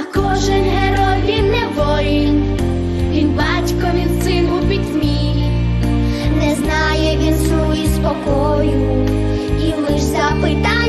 А кожен герой він не воїн, він батько, він син у пітьмі, не знає він сну і спокою, і лиш запитає.